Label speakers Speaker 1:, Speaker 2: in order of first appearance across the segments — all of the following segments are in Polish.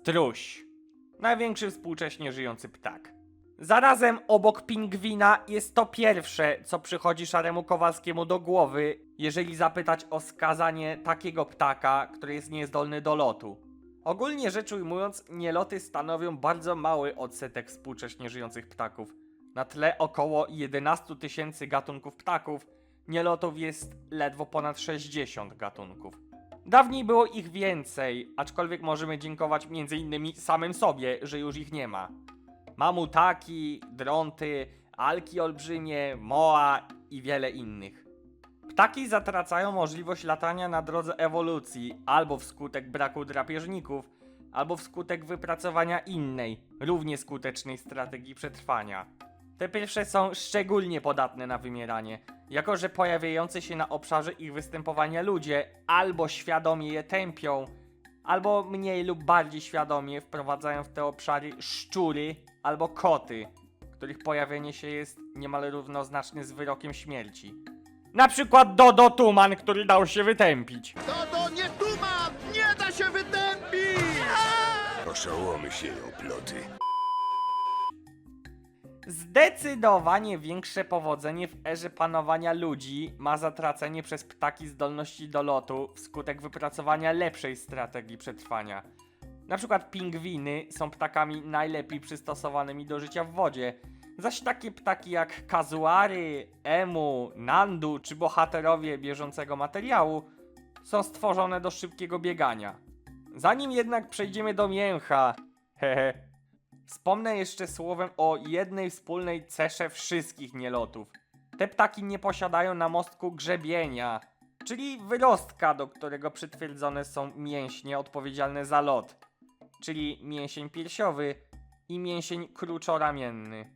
Speaker 1: Struś. Największy współcześnie żyjący ptak. Zarazem obok pingwina jest to pierwsze, co przychodzi szaremu Kowalskiemu do głowy, jeżeli zapytać o skazanie takiego ptaka, który jest niezdolny do lotu. Ogólnie rzecz ujmując, nieloty stanowią bardzo mały odsetek współcześnie żyjących ptaków. Na tle około 11 tysięcy gatunków ptaków, nielotów jest ledwo ponad 60 gatunków. Dawniej było ich więcej, aczkolwiek możemy dziękować m.in. samym sobie, że już ich nie ma. Mamutaki, dronty, alki olbrzymie, moa i wiele innych. Ptaki zatracają możliwość latania na drodze ewolucji albo wskutek braku drapieżników, albo wskutek wypracowania innej, równie skutecznej strategii przetrwania. Te pierwsze są szczególnie podatne na wymieranie, jako że pojawiający się na obszarze ich występowania ludzie albo świadomie je tępią, albo mniej lub bardziej świadomie wprowadzają w te obszary szczury albo koty, których pojawienie się jest niemal równoznaczne z wyrokiem śmierci. Na przykład Dodo Tuman, który dał się wytępić.
Speaker 2: To nie tuma! Nie da się wytępić!
Speaker 3: Oszołomy się oploty.
Speaker 1: Zdecydowanie większe powodzenie w erze panowania ludzi ma zatracenie przez ptaki zdolności do lotu wskutek wypracowania lepszej strategii przetrwania. Na przykład pingwiny są ptakami najlepiej przystosowanymi do życia w wodzie, zaś takie ptaki jak kazuary, emu, nandu czy bohaterowie bieżącego materiału są stworzone do szybkiego biegania. Zanim jednak przejdziemy do mięcha, hehe, Wspomnę jeszcze słowem o jednej wspólnej cesze wszystkich nielotów. Te ptaki nie posiadają na mostku grzebienia, czyli wyrostka, do którego przytwierdzone są mięśnie odpowiedzialne za lot, czyli mięsień piersiowy i mięsień kruczoramienny.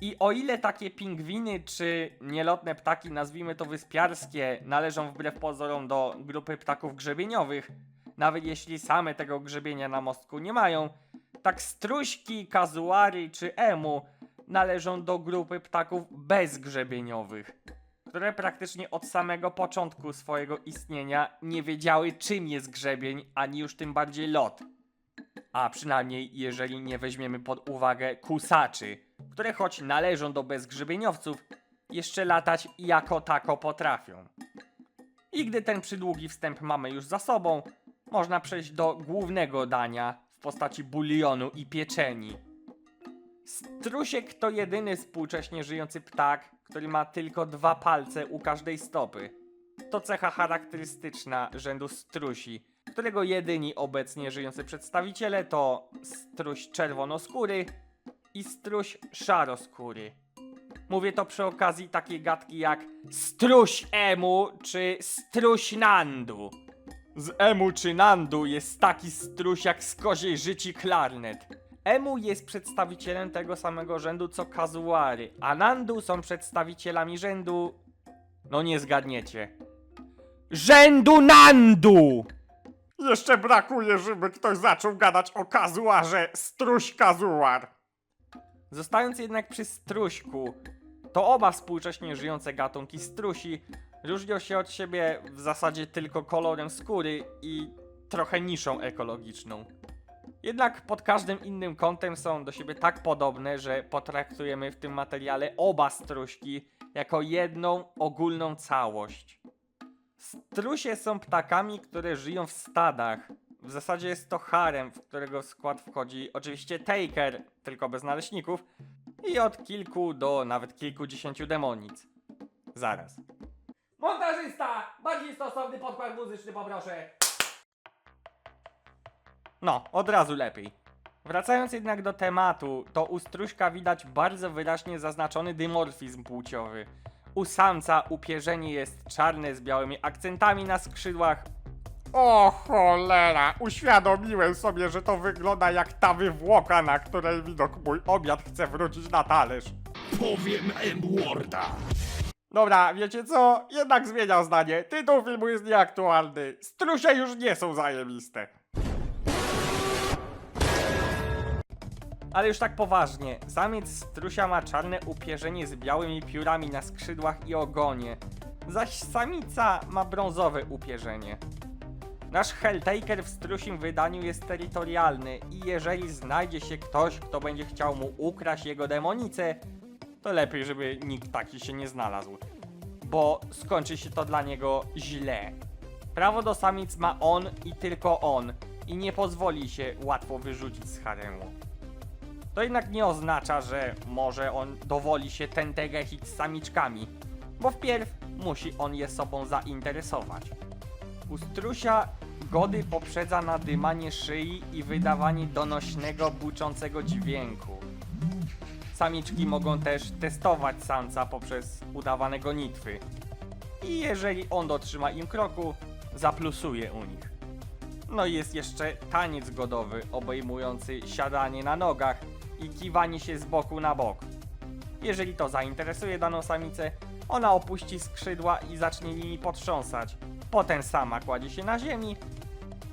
Speaker 1: I o ile takie pingwiny czy nielotne ptaki, nazwijmy to wyspiarskie, należą wbrew pozorom do grupy ptaków grzebieniowych, nawet jeśli same tego grzebienia na mostku nie mają, tak struśki, kazuary czy emu należą do grupy ptaków bezgrzebieniowych, które praktycznie od samego początku swojego istnienia nie wiedziały czym jest grzebień, ani już tym bardziej lot. A przynajmniej jeżeli nie weźmiemy pod uwagę kusaczy, które choć należą do bezgrzebieniowców, jeszcze latać jako tako potrafią. I gdy ten przydługi wstęp mamy już za sobą, można przejść do głównego dania w postaci bulionu i pieczeni. Strusiek to jedyny współcześnie żyjący ptak, który ma tylko dwa palce u każdej stopy. To cecha charakterystyczna rzędu strusi, którego jedyni obecnie żyjący przedstawiciele to struś czerwonoskóry i struś szaroskóry. Mówię to przy okazji takiej gadki jak struś emu czy struś nandu. Z Emu czy Nandu jest taki struś jak z koziej życi klarnet. Emu jest przedstawicielem tego samego rzędu co Kazuary, a Nandu są przedstawicielami rzędu... No nie zgadniecie. Rzędu Nandu!
Speaker 4: Jeszcze brakuje, żeby ktoś zaczął gadać o kazuarze struś kazuar.
Speaker 1: Zostając jednak przy struśku, to oba współcześnie żyjące gatunki strusi różnią się od siebie w zasadzie tylko kolorem skóry i trochę niszą ekologiczną. Jednak pod każdym innym kątem są do siebie tak podobne, że potraktujemy w tym materiale oba struśki jako jedną ogólną całość. Strusie są ptakami, które żyją w stadach. W zasadzie jest to harem, w którego skład wchodzi oczywiście Taker, tylko bez naleśników, i od kilku do nawet kilkudziesięciu demonic. Zaraz. Montażysta! Bardziej stosowny podkład muzyczny poproszę. No, od razu lepiej. Wracając jednak do tematu, to u struśka widać bardzo wyraźnie zaznaczony dymorfizm płciowy. U samca upierzenie jest czarne z białymi akcentami na skrzydłach,
Speaker 4: O cholera, uświadomiłem sobie, że to wygląda jak ta wywłoka, na której widok mój obiad chce wrócić na talerz.
Speaker 3: Powiem M-Worda.
Speaker 4: Dobra, wiecie co? Jednak zmieniam zdanie. Tytuł filmu jest nieaktualny. Strusie już nie są zajebiste.
Speaker 1: Ale już tak poważnie, samiec strusia ma czarne upierzenie z białymi piórami na skrzydłach i ogonie, zaś samica ma brązowe upierzenie. Nasz Helltaker w strusim wydaniu jest terytorialny i jeżeli znajdzie się ktoś, kto będzie chciał mu ukraść jego demonicę, to lepiej, żeby nikt taki się nie znalazł, bo skończy się to dla niego źle. Prawo do samic ma on i tylko on i nie pozwoli się łatwo wyrzucić z haremu. To jednak nie oznacza, że może on dowoli się tenterechić z samiczkami, bo wpierw musi on je sobą zainteresować. U strusia gody poprzedza nadymanie szyi i wydawanie donośnego, buczącego dźwięku. Samiczki mogą też testować samca poprzez udawane gonitwy. I jeżeli on dotrzyma im kroku, zaplusuje u nich. No i jest jeszcze taniec godowy, obejmujący siadanie na nogach i kiwanie się z boku na bok. Jeżeli to zainteresuje daną samicę, ona opuści skrzydła i zacznie nimi potrząsać. Potem sama kładzie się na ziemi,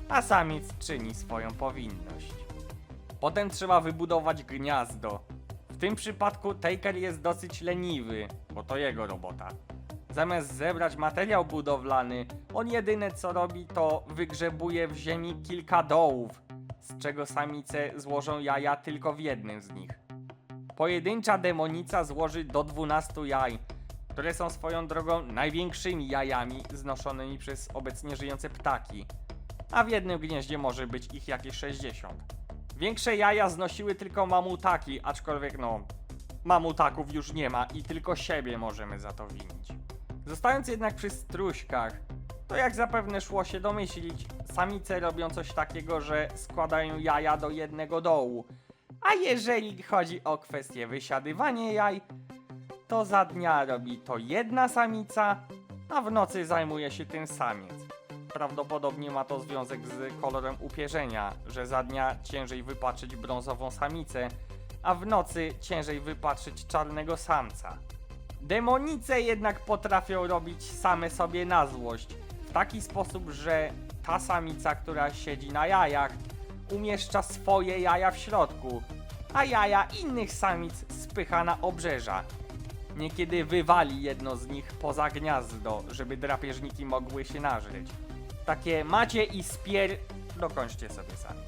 Speaker 1: a samiec czyni swoją powinność. Potem trzeba wybudować gniazdo. W tym przypadku Taker jest dosyć leniwy, bo to jego robota. Zamiast zebrać materiał budowlany, on jedyne co robi to wygrzebuje w ziemi kilka dołów, z czego samice złożą jaja tylko w jednym z nich. Pojedyncza demonica złoży do 12 jaj, które są swoją drogą największymi jajami znoszonymi przez obecnie żyjące ptaki, a w jednym gnieździe może być ich jakieś 60. Większe jaja znosiły tylko mamutaki, aczkolwiek no, mamutaków już nie ma i tylko siebie możemy za to winić. Zostając jednak przy struśkach, to jak zapewne szło się domyślić, samice robią coś takiego, że składają jaja do jednego dołu. A jeżeli chodzi o kwestię wysiadywania jaj, to za dnia robi to jedna samica, a w nocy zajmuje się tym samiec. Prawdopodobnie ma to związek z kolorem upierzenia, że za dnia ciężej wypatrzyć brązową samicę, a w nocy ciężej wypatrzyć czarnego samca. Demonice jednak potrafią robić same sobie na złość. W taki sposób, że ta samica, która siedzi na jajach, umieszcza swoje jaja w środku, a jaja innych samic spycha na obrzeża. Niekiedy wywali jedno z nich poza gniazdo, żeby drapieżniki mogły się nażreć. Takie macie i spier... dokończcie sobie sami.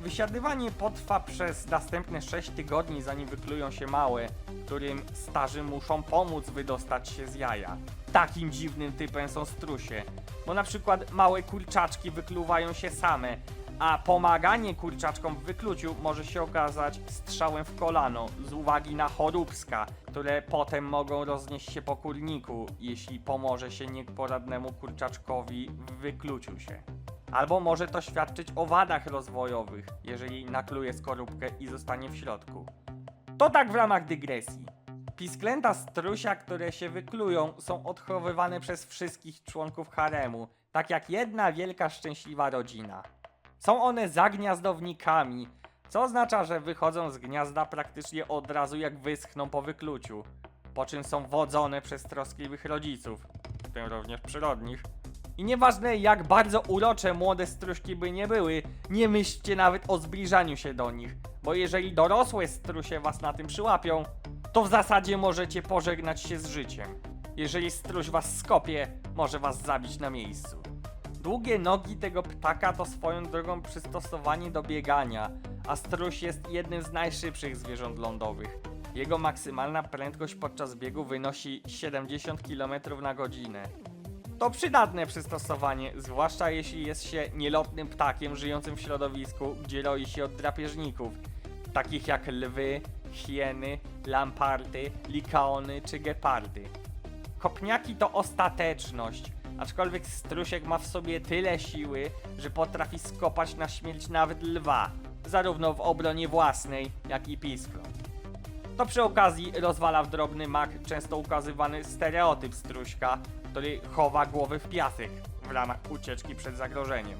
Speaker 1: Wysiadywanie potrwa przez następne 6 tygodni, zanim wyklują się małe, którym starzy muszą pomóc wydostać się z jaja. Takim dziwnym typem są strusie, bo na przykład małe kurczaczki wykluwają się same, a pomaganie kurczaczkom w wykluciu może się okazać strzałem w kolano z uwagi na choróbska, które potem mogą roznieść się po kurniku, jeśli pomoże się nieporadnemu kurczaczkowi w wykluciu się. Albo może to świadczyć o wadach rozwojowych, jeżeli nakluje skorupkę i zostanie w środku. To tak w ramach dygresji. Pisklęta strusia, które się wyklują, są odchowywane przez wszystkich członków haremu, tak jak jedna wielka szczęśliwa rodzina. Są one zagniazdownikami, co oznacza, że wychodzą z gniazda praktycznie od razu jak wyschną po wykluciu, po czym są wodzone przez troskliwych rodziców, w tym również przyrodnich. I nieważne jak bardzo urocze młode struśki by nie były, nie myślcie nawet o zbliżaniu się do nich, bo jeżeli dorosłe strusie was na tym przyłapią, to w zasadzie możecie pożegnać się z życiem. Jeżeli struś was skopie, może was zabić na miejscu. Długie nogi tego ptaka to swoją drogą przystosowanie do biegania, a struś jest jednym z najszybszych zwierząt lądowych. Jego maksymalna prędkość podczas biegu wynosi 70 km na godzinę. To przydatne przystosowanie, zwłaszcza jeśli jest się nielotnym ptakiem żyjącym w środowisku, gdzie roi się od drapieżników, takich jak lwy, hieny, lamparty, likaony czy gepardy. Kopniaki to ostateczność, aczkolwiek strusiek ma w sobie tyle siły, że potrafi skopać na śmierć nawet lwa, zarówno w obronie własnej, jak i pisklą. To przy okazji rozwala w drobny mak często ukazywany stereotyp struśka, który chowa głowy w piasek w ramach ucieczki przed zagrożeniem.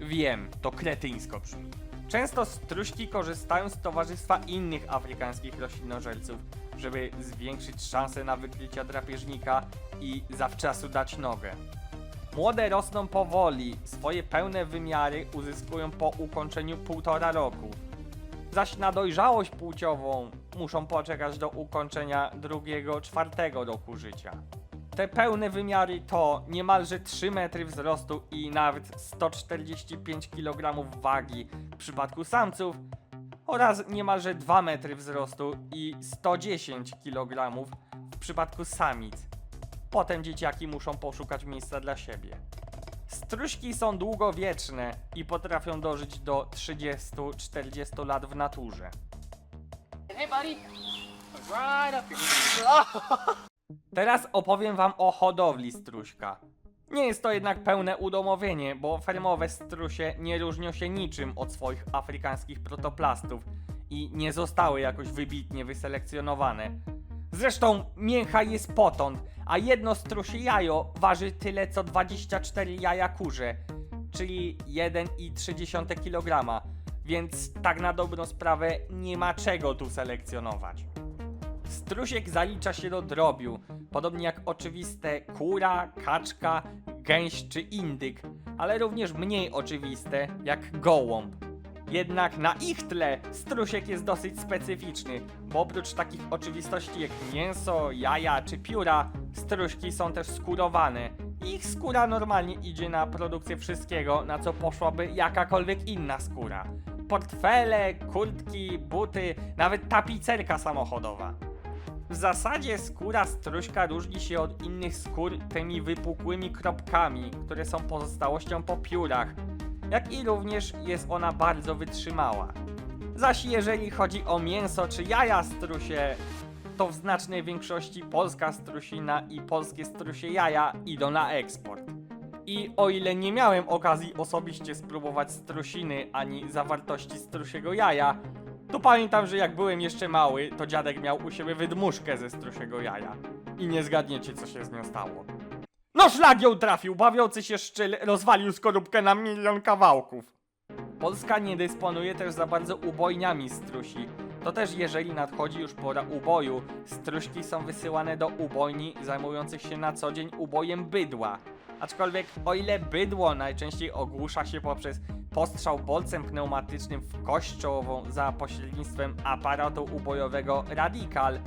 Speaker 1: Wiem, to kretyńsko brzmi. Często struśki korzystają z towarzystwa innych afrykańskich roślinożerców, żeby zwiększyć szanse na wykrycie drapieżnika i zawczasu dać nogę. Młode rosną powoli, swoje pełne wymiary uzyskują po ukończeniu półtora roku, zaś na dojrzałość płciową muszą poczekać do ukończenia drugiego, czwartego roku życia. Te pełne wymiary to niemalże 3 metry wzrostu i nawet 145 kg wagi w przypadku samców oraz niemalże 2 metry wzrostu i 110 kg w przypadku samic. Potem dzieciaki muszą poszukać miejsca dla siebie. Struśki są długowieczne i potrafią dożyć do 30-40 lat w naturze.
Speaker 5: Hey, buddy. Right up here.
Speaker 1: Teraz opowiem wam o hodowli struśka. Nie jest to jednak pełne udomowienie, bo fermowe strusie nie różnią się niczym od swoich afrykańskich protoplastów i nie zostały jakoś wybitnie wyselekcjonowane. Zresztą mięcha jest potąd, a jedno strusie jajo waży tyle co 24 jaja kurze, czyli 1,3 kg, więc tak na dobrą sprawę nie ma czego tu selekcjonować. Strusiek zalicza się do drobiu, podobnie jak oczywiste kura, kaczka, gęś czy indyk, ale również mniej oczywiste jak gołąb. Jednak na ich tle strusiek jest dosyć specyficzny, bo oprócz takich oczywistości jak mięso, jaja czy pióra, struśki są też skurowane. Ich skóra normalnie idzie na produkcję wszystkiego, na co poszłaby jakakolwiek inna skóra. Portfele, kurtki, buty, nawet tapicerka samochodowa. W zasadzie skóra struśka różni się od innych skór tymi wypukłymi kropkami, które są pozostałością po piórach, jak i również jest ona bardzo wytrzymała. Zaś jeżeli chodzi o mięso czy jaja strusie, to w znacznej większości polska strusina i polskie strusie jaja idą na eksport. I o ile nie miałem okazji osobiście spróbować strusiny ani zawartości strusiego jaja, to pamiętam, że jak byłem jeszcze mały, to dziadek miał u siebie wydmuszkę ze strusiego jaja. I nie zgadniecie, co się z nią stało. No szlag ją trafił, bawiący się szczyl rozwalił skorupkę na milion kawałków. Polska nie dysponuje też za bardzo ubojniami strusi. To też jeżeli nadchodzi już pora uboju, struśki są wysyłane do ubojni zajmujących się na co dzień ubojem bydła. Aczkolwiek o ile bydło najczęściej ogłusza się poprzez postrzał bolcem pneumatycznym w kość czołową za pośrednictwem aparatu ubojowego Radical,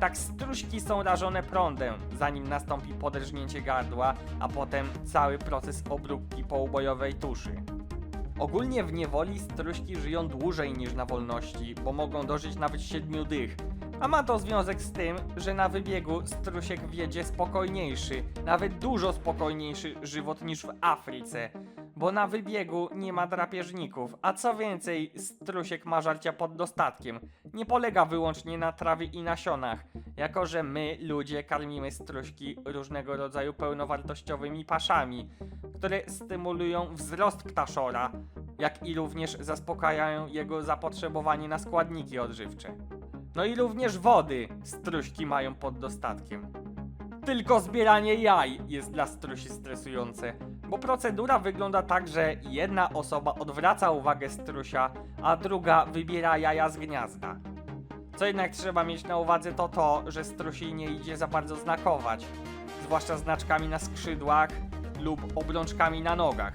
Speaker 1: tak struśki są rażone prądem, zanim nastąpi poderżnięcie gardła, a potem cały proces obróbki poubojowej tuszy. Ogólnie w niewoli struśki żyją dłużej niż na wolności, bo mogą dożyć nawet siedmiu dych. A ma to związek z tym, że na wybiegu strusiek wiedzie spokojniejszy, nawet dużo spokojniejszy żywot niż w Afryce, bo na wybiegu nie ma drapieżników, a co więcej, strusiek ma żarcia pod dostatkiem. Nie polega wyłącznie na trawie i nasionach, jako że my, ludzie, karmimy struśki różnego rodzaju pełnowartościowymi paszami, które stymulują wzrost ptaszora, jak i również zaspokajają jego zapotrzebowanie na składniki odżywcze. No i również wody struśki mają pod dostatkiem. Tylko zbieranie jaj jest dla strusi stresujące, bo procedura wygląda tak, że jedna osoba odwraca uwagę strusia, a druga wybiera jaja z gniazda. Co jednak trzeba mieć na uwadze to to, że strusi nie idzie za bardzo znakować, zwłaszcza znaczkami na skrzydłach lub obrączkami na nogach.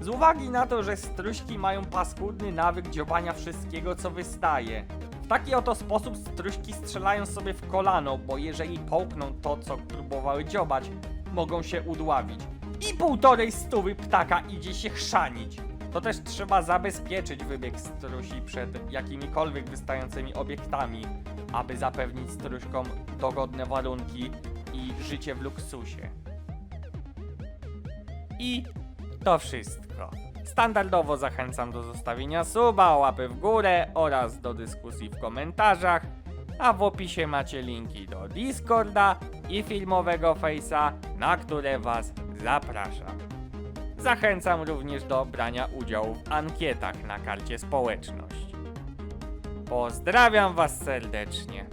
Speaker 1: Z uwagi na to, że struśki mają paskudny nawyk dziobania wszystkiego, co wystaje. W taki oto sposób struśki strzelają sobie w kolano, bo jeżeli połkną to, co próbowały dziobać, mogą się udławić. I półtorej stówy ptaka idzie się chrzanić. To też trzeba zabezpieczyć wybieg strusi przed jakimikolwiek wystającymi obiektami, aby zapewnić struśkom dogodne warunki i życie w luksusie. I to wszystko. Standardowo zachęcam do zostawienia suba, łapy w górę oraz do dyskusji w komentarzach, a w opisie macie linki do Discorda i filmowego Face'a, na które Was zapraszam. Zachęcam również do brania udziału w ankietach na karcie społeczność. Pozdrawiam Was serdecznie.